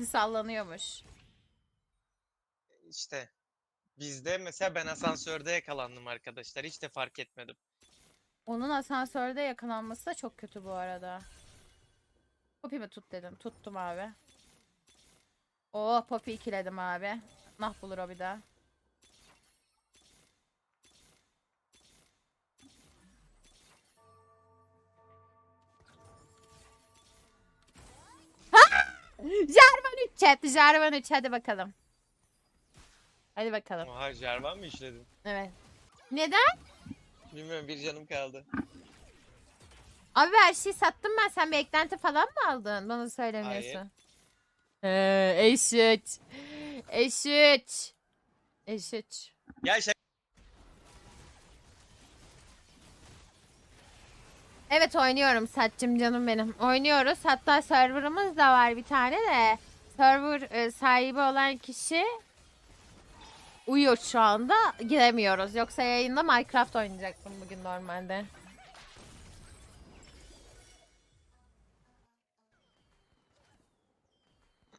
Ulti sallanıyormuş. İşte bizde mesela ben asansörde yakalandım arkadaşlar. Hiç de fark etmedim. Onun asansörde yakalanması da çok kötü bu arada. Poppy mi tut dedim. Tuttum abi. Oh Poppy ikiledim abi. Nah bulur o bir daha. Chat. Jarvan 3 hadi bakalım. Hadi bakalım. Oha Jarvan mı işledin? Evet. Neden? Bilmiyorum bir canım kaldı. Abi her şeyi sattım ben. Sen bir eklenti falan mı aldın? Bana söylemiyorsun. Ee, eşit. Eşit. Eşit. Ya şey Evet oynuyorum Satçım canım benim. Oynuyoruz. Hatta serverımız da var bir tane de. Server e, sahibi olan kişi uyuyor şu anda. Giremiyoruz. Yoksa yayında Minecraft oynayacaktım bugün normalde.